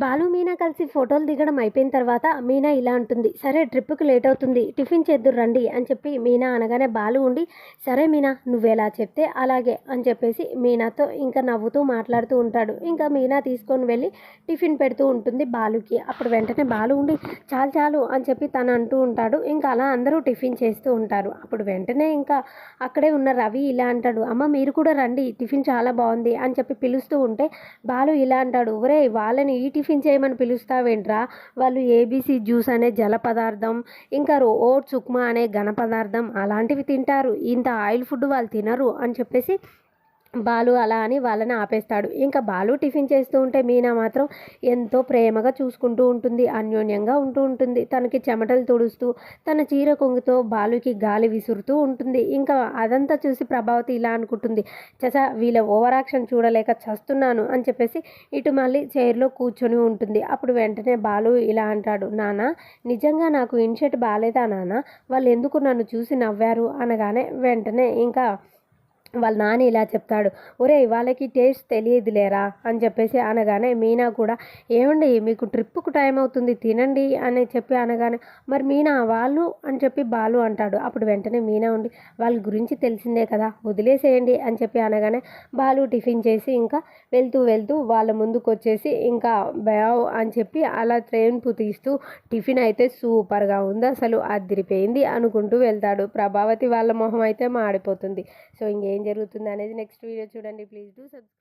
బాలు మీనా కలిసి ఫోటోలు దిగడం అయిపోయిన తర్వాత మీనా ఇలా అంటుంది సరే ట్రిప్కి లేట్ అవుతుంది టిఫిన్ చేద్దురు రండి అని చెప్పి మీనా అనగానే బాలు ఉండి సరే మీనా నువ్వెలా చెప్తే అలాగే అని చెప్పేసి మీనాతో ఇంకా నవ్వుతూ మాట్లాడుతూ ఉంటాడు. ఇంకా మీనా తీసుకొని వెళ్ళి టిఫిన్ పెడుతూ ఉంటుంది బాలుకి. అప్పుడు వెంటనే బాలు ఉండి చాలు చాలు అని చెప్పి తను అంటూ ఉంటాడు. ఇంకా అలా అందరూ టిఫిన్ చేస్తూ ఉంటారు. అప్పుడు వెంటనే ఇంకా అక్కడే ఉన్న రవి ఇలా అంటాడు అమ్మ మీరు కూడా రండి టిఫిన్ చాలా బాగుంది అని చెప్పి పిలుస్తూ ఉంటే బాలు ఇలా అంటాడు ఒరే వాళ్ళని ఈ టిఫిన్ చేయమని పిలుస్తావేంట్రా? వాళ్ళు ఏబీసీ జ్యూస్ అనే జల పదార్థం ఇంకా రో- ఓట్స్ ఉప్మా అనే ఘన పదార్థం అలాంటివి తింటారు. ఇంత ఆయిల్ ఫుడ్ వాళ్ళు తినరు అని చెప్పేసి బాలు అలా అని వాళ్ళని ఆపేస్తాడు. ఇంకా బాలు టిఫిన్ చేస్తూ ఉంటే మీనా మాత్రం ఎంతో ప్రేమగా చూసుకుంటూ ఉంటుంది అన్యోన్యంగా ఉంటూ ఉంటుంది. తనకి చెమటలు తుడుస్తూ తన చీర కొంగుతో బాలుకి గాలి విసురుతూ ఉంటుంది. ఇంకా అదంతా చూసి ప్రభావతి ఇలా అనుకుంటుంది చసా వీళ్ళ ఓవరాక్షన్ చూడలేక చస్తున్నాను అని చెప్పేసి ఇటు మళ్ళీ చైర్లో కూర్చొని ఉంటుంది. అప్పుడు వెంటనే బాలు ఇలా అంటాడు నాన్న నిజంగా నాకు ఇన్షర్ట్ బాగాలేదా నాన్న వాళ్ళు ఎందుకు నన్ను చూసి నవ్వారు? అనగానే వెంటనే ఇంకా వాళ్ళ నాన్న ఇలా చెప్తాడు ఒరే వాళ్ళకి టేస్ట్ తెలియదులేరా అని చెప్పేసి అనగానే మీనా కూడా ఏమండి మీకు ట్రిప్కు టైం అవుతుంది తినండి అని చెప్పి అనగానే మరి మీనా వాళ్ళు అని చెప్పి బాలు అంటాడు. అప్పుడు వెంటనే మీనా ఉండి వాళ్ళ గురించి తెలిసిందే కదా వదిలేసేయండి అని చెప్పి అనగానే బాలు టిఫిన్ చేసి ఇంకా వెళ్తూ వెళ్తూ వాళ్ళ ముందుకు వచ్చేసి ఇంకా బ్యావ్ అని చెప్పి అలా ట్రైన్ తీస్తూ టిఫిన్ అయితే సూపర్గా ఉంది అసలు అదిరిపోయింది అనుకుంటూ వెళ్తాడు. ప్రభావతి వాళ్ళ మొహం అయితే మాడిపోతుంది. సో ఇంకేం జరుగుతుంది అనేది నెక్స్ట్ వీడియో చూడండి. Please do subscribe